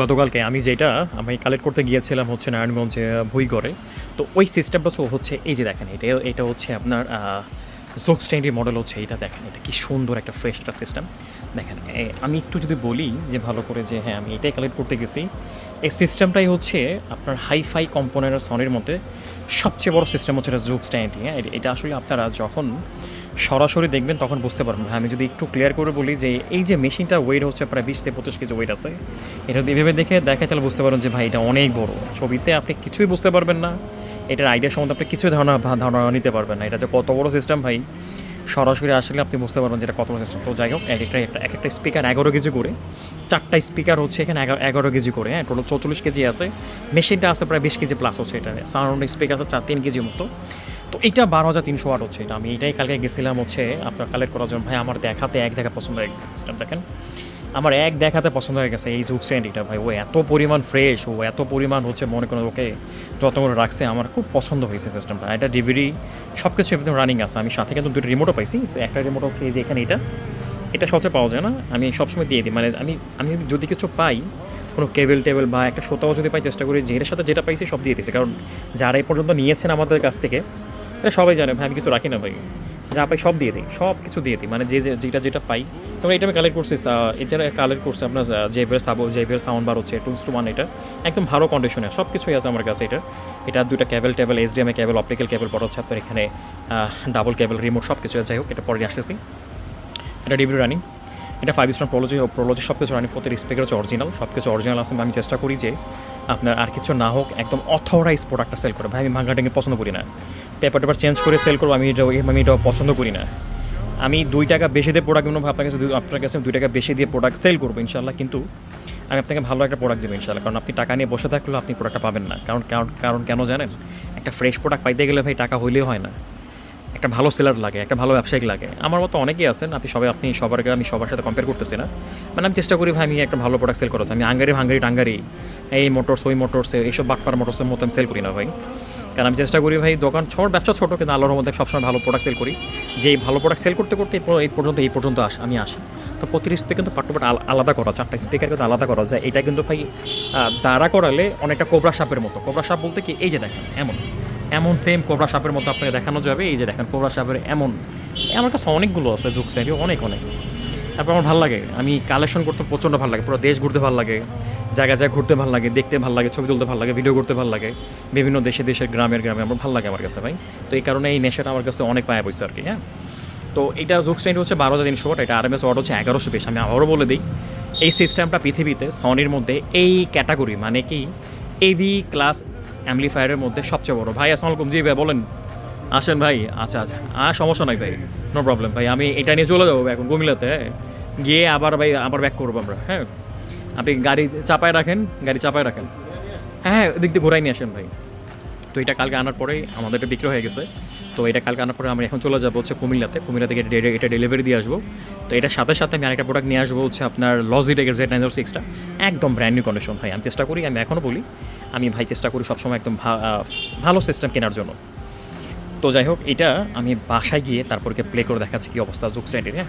গতকালকে আমি যেটা, আমি কালেক্ট করতে গিয়েছিলাম হচ্ছে নারায়ণগঞ্জে ভুইগড়ে। তো ওই সিস্টেমটা হচ্ছে, এই যে দেখেন এটা এটা হচ্ছে আপনার জোক স্ট্যান্ডের মডেল হচ্ছে এটা দেখেন, এটা কি সুন্দর একটা ফ্রেশ একটা সিস্টেম দেখেন আমি একটু যদি বলি যে ভালো করে যে হ্যাঁ আমি এটাই কালেক্ট করতে গেছি, এই সিস্টেমটাই হচ্ছে আপনার হাইফাই কম্পোনেন্ট সনের মধ্যে সবচেয়ে বড় সিস্টেম হচ্ছে এটা জোক স্ট্যান্ড হ্যাঁ এটা- আসলে আপনারা যখন সরাসরি দেখবেন তখন বুঝতে পারবেন। আমি যদি একটু ক্লিয়ার করে বলি যে, এই যে মেশিনটার ওয়েট হচ্ছে প্রায় বিশ থেকে পঁচিশ কেজি ওয়েট আছে, এটা যদি এভাবে দেখে দেখে তাহলে বুঝতে পারেন যে, ভাই, এটা অনেক বড়। ছবিতে আপনি কিছুই বুঝতে পারবেন না, এটার আইডিয়া সম্বন্ধে আপনি কিছুই ধারণা ধারণা নিতে পারবেন না। এটা যে কত বড় সিস্টেম ভাই সরাসরি আসলে আপনি বুঝতে পারবেন যেটা কত বছর তো যাই হোক, এক একটা একটা, এক একটা স্পিকার এগারো কেজি করে। চারটা স্পিকার হচ্ছে এখানে এগারো এগারো কেজি করে। হ্যাঁ টোটাল চৌচল্লিশ কেজি আছে। মেশিনটা আছে প্রায় বিশ কেজি প্লাস হচ্ছে এটা। সাউন্ড স্পিকার আছে চার, তিন কেজি মতো। তো এটা বারো হাজার তিনশো ওয়াট হচ্ছে, এটা আমি এটাই কালকে গেছিলাম হচ্ছে আপনার কালেক্ট করার জন্য। ভাই, আমার দেখাতে এক দেখা পছন্দ হয়ে গেছে সিস্টেম দেখেন। আমার এক দেখাতে পছন্দ হয়ে গেছে এই জুক স্ট্যান্ডিটা ভাই। ও এত পরিমাণ ফ্রেশ ও এত পরিমাণ হচ্ছে মনে করেন ওকে যত করে রাখছে, আমার খুব পছন্দ হয়েছে সিস্টেমটা এটা ডিভিডি সব কিছু একদম রানিং আছে। আমি সাথে কিন্তু দুটো রিমোটও পাইছি, তো একটা রিমোট হচ্ছে এই যে এখানে এটা। এটা সবচেয়ে পাওয়া যায় না, আমি সবসময় দিয়ে দিই। মানে আমি আমি যদি কিছু পাই, কোনো কেবল টেবিল বা একটা সোতাও যদি পাই, চেষ্টা করি যেটার সাথে যেটা পাইছি সব দিয়ে দিয়েছি। কারণ যারা এই পর্যন্ত নিয়েছেন আমাদের কাছ থেকে সবাই জানে, ভাই, আমি কিছু রাখি না, ভাই। যা পাই সব দিয়ে দিই, সব কিছু দিয়ে দিই। মানে যে যেটা যেটা পাই। তবে এটা আমি কালেক্ট করছি এছাড়া কালেক্ট করছি আপনার জেভের সাবো জেভের সাউন্ড বার হচ্ছে টুলস টু ওয়ান এটা। একদম ভালো কন্ডিশনে সব কিছুই আছে আমার কাছে এটা। এটা দুটা cable table A cable optical cable পড়া হচ্ছে আপনার এখানে ডাবল ক্যাবেল রিমোট সব কিছু যাই হোক, এটা পরে আসতেছি। এটা ডিভিডি রানিং এটা ফাইভ স্টার প্রোলজি প্রলজি সব কিছু রানিং প্রত্যেক স্পিকার হচ্ছে অরিজিনাল সব কিছু অরিজিনাল আছে, আমি চেষ্টা করি যে আপনার আর কিছু না হোক একদম অথরাইজ প্রোডাক্টটা সেল করে। ভাই, আমি ভাঙ্গা টেঙ্গে পছন্দ করি না। পেপার টেপার চেঞ্জ করে সেল করব, আমি এটা আমি এটা পছন্দ করি না। আমি দুই টাকা বেশি দিয়ে প্রোডাক্ট নেব, আপনার কাছে আপনার কাছে দুই টাকা বেশি দিয়ে প্রোডাক্ট সেল করব ইনশাল্লাহ কিন্তু আমি আপনাকে ভালো একটা প্রোডাক্ট দেবো ইনশাল্লাহ কারণ আপনি টাকা নিয়ে বসে থাকলেও আপনি প্রোডাক্টটা পাবেন না। কারণ কারণ কারণ কেন জানেন? একটা ফ্রেশ প্রোডাক্ট পাইতে গেলে ভাই টাকা হইলেও হয় না। একটা ভালো সেলার লাগে, একটা ভালো ব্যবসায়িক লাগে। আমার মতো অনেকেই আছেন, আপনি সবাই, আপনি সবার আমি সবার সাথে কম্পেয়ার করতেছি না। মানে আমি চেষ্টা করি ভাই, আমি একটা ভালো প্রোডাক্ট সেল করা আমি আঙ্গারি ভাঙ্গারি টাঙ্গারি, এই মোটরস ওই মোটরস এইসব বাটপার মোটরসের মতো আমি সেল করি না ভাই। কারণ আমি চেষ্টা করি ভাই, দোকান ছোট, ব্যবসা ছোটো, কিন্তু আল্লাহর মধ্যে সবসময় ভালো প্রোডাক্ট সেল করি। যে এই ভালো প্রোডাক্ট সেল করতে করতে এই পর্যন্ত এই পর্যন্ত আস, আমি আসি। তো প্রতিটি স্পিকার কিন্তু পার্ট টু আলাদা করা, চারটা স্পিকার কিন্তু আলাদা করা যায়। এটা কিন্তু ভাই দাঁড়া করালে অনেকটা কোবরা সাপের মতো। কোবরা সাপ বলতে কি? এই যে দেখেন, এমন। এমন সেম কোবরা সাপের মতো আপনাকে দেখানো যাবে। এই যে দেখেন কোবরা সাপের এমন আমার কাছে অনেকগুলো আছে জুক স্টাইলি অনেক অনেক। তারপর আমার ভালো লাগে, আমি কালেকশন করতে প্রচণ্ড ভালো লাগে, পুরো দেশ ঘুরতে ভালো লাগে, জায়গায় জায়গায় ঘুরতে ভালো লাগে, দেখতে ভালো লাগে, ছবি তুলতে ভালো লাগে ভিডিও করতে ভালো লাগে, বিভিন্ন দেশে, দেশের, গ্রামের, গ্রামে আমার ভালো লাগে আমার কাছে ভাই। তো এই কারণে এই নেশাটা আমার কাছে অনেক পায়া বইছে আর কি হ্যাঁ। তো এটা জুক স্ট্যান্ড হচ্ছে বারো হাজার তিনশো, এটা আর এম এস ওয়াট হচ্ছে এগারোশো বেশ, আমি আবারও বলে দিই। এই সিস্টেমটা পৃথিবীতে সনির মধ্যে এই ক্যাটাগরি মানে কি? এভি ক্লাস অ্যাম্পলিফায়ারের মধ্যে সবচেয়ে বড়। ভাই, আসসালামু আলাইকুম। জি ভাই, বলেন। আসেন ভাই। আচ্ছা আচ্ছা। আর সমস্যা নাই ভাই। নো প্রবলেম ভাই। আমি এটা নিয়ে চলে যাব এখন কুমিল্লাতে। গিয়ে আবার ভাই, আবার ব্যাক করব আমরা হ্যাঁ? আপনি গাড়ি চাপায় রাখেন, গাড়ি চাপায় রাখেন। হ্যাঁ হ্যাঁ দিক দিয়ে ঘোরাই নিয়ে আসেন ভাই। তো এটা কালকে আনার পরেই আমাদের এটা বিক্রি হয়ে গেছে। তো এটা কালকে আনার পরে আমরা এখন চলে যাব হচ্ছে কুমিল্লাতে। কুমিল্লা থেকে এটা ডেলিভারি দিয়ে আসব। তো এটার সাথে সাথে আমি আরেকটা প্রোডাক্ট নিয়ে আসব হচ্ছে আপনার লজিটেকের জেড নাইন জিরো সিক্সটা একদম ব্র্যান্ড নিউ কন্ডিশন ভাই। আমি চেষ্টা করি, আমি এখনও বলি। আমি ভাই চেষ্টা করি সবসময় একদম ভালো সিস্টেম কেনার জন্য। তো যাই হোক, এটা আমি বাসায় গিয়ে তারপরকে প্লে করে দেখাচ্ছি কী অবস্থা, জোক স্ট্যান্ডের হ্যাঁ?